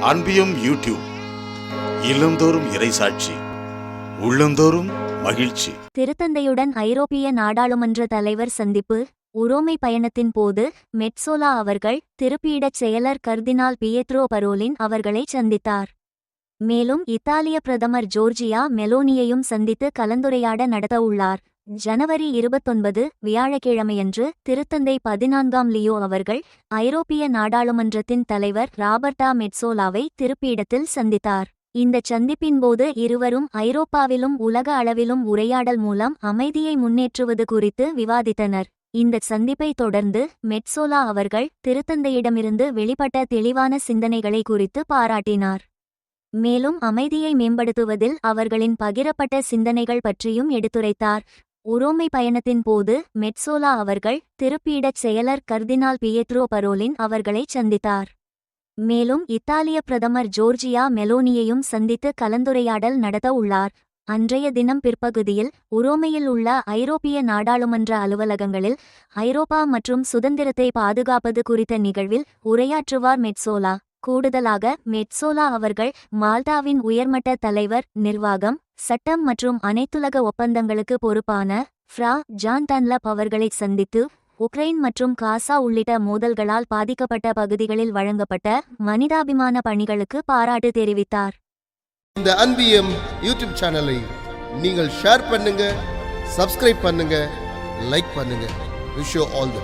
அன்பியும் YouTube இல்லந்தோறும் இறைசாட்சி உள்ளந்தோறும் மகிழ்ச்சி. திருத்தந்தையுடன் ஐரோப்பிய நாடாளுமன்ற தலைவர் சந்திப்பு உரோமை பயணத்தின் போது மெட்சோலா அவர்கள் திருப்பீடச் செயலர் கர்தினால் பியேத்ரோ பரோலின் அவர்களை சந்தித்தார். மேலும் இத்தாலிய பிரதமர் ஜோர்ஜியா மெலோனியையும் சந்தித்து கலந்துரையாட நடத்தவுள்ளார். ஜனவரி இருபத்தொன்பது வியாழக்கிழமையன்று திருத்தந்தை பதினான்காம் லியோ அவர்கள் ஐரோப்பிய நாடாளுமன்றத்தின் தலைவர் ராபர்டா மெட்சோலாவை திருப்பிடத்தில் சந்தித்தார். இந்தச் சந்திப்பின்போது இருவரும் ஐரோப்பாவிலும் உலக அளவிலும் உரையாடல் மூலம் அமைதியை முன்னேற்றுவது குறித்து விவாதித்தனர். இந்த சந்திப்பை தொடர்ந்து மெட்சோலா அவர்கள் திருத்தந்தையிடமிருந்து வெளிப்பட்ட தெளிவான சிந்தனைகளை குறித்து பாராட்டினார். மேலும் அமைதியை மேம்படுத்துவதில் அவர்களின் பகிரப்பட்ட சிந்தனைகள் பற்றியும் எடுத்துரைத்தார். உரோமை பயணத்தின் போது மெட்சோலா அவர்கள் திருப்பீடச் செயலர் கர்தினால் பியேத்ரோ பரோலின் அவர்களை சந்தித்தார். மேலும் இத்தாலிய பிரதமர் ஜோர்ஜியா மெலோனியையும் சந்தித்து கலந்துரையாடல் நடத்த உள்ளார். அன்றைய தினம் பிற்பகுதியில் உரோமையில் உள்ள ஐரோப்பிய நாடாளுமன்ற அலுவலகங்களில் ஐரோப்பா மற்றும் சுதந்திரத்தை பாதுகாப்பது குறித்த நிகழ்வில் உரையாற்றுவார் மெட்சோலா. கூடுதலாக மெட்சோலா அவர்கள் மால்டாவின் உயர்மட்ட தலைவர் நிர்வாகம் சட்டம் மற்றும் அனைத்துலக ஒப்பந்தங்களுக்கு பொறுப்பான ஃப்ரா ஜான் டன்லப் அவர்களை சந்தித்து உக்ரைன் மற்றும் காசா உள்ளிட்ட மோதல்களால் பாதிக்கப்பட்ட பகுதிகளில் வழங்கப்பட்ட மனிதாபிமான பணிகளுக்கு பாராட்டு தெரிவித்தார். இந்த அன்பியம் யூடியூப் சேனலை நீங்கள் ஷேர் பண்ணுங்க சப்ஸ்கிரைப் பண்ணுங்க லைக் பண்ணுங்க. Wish all the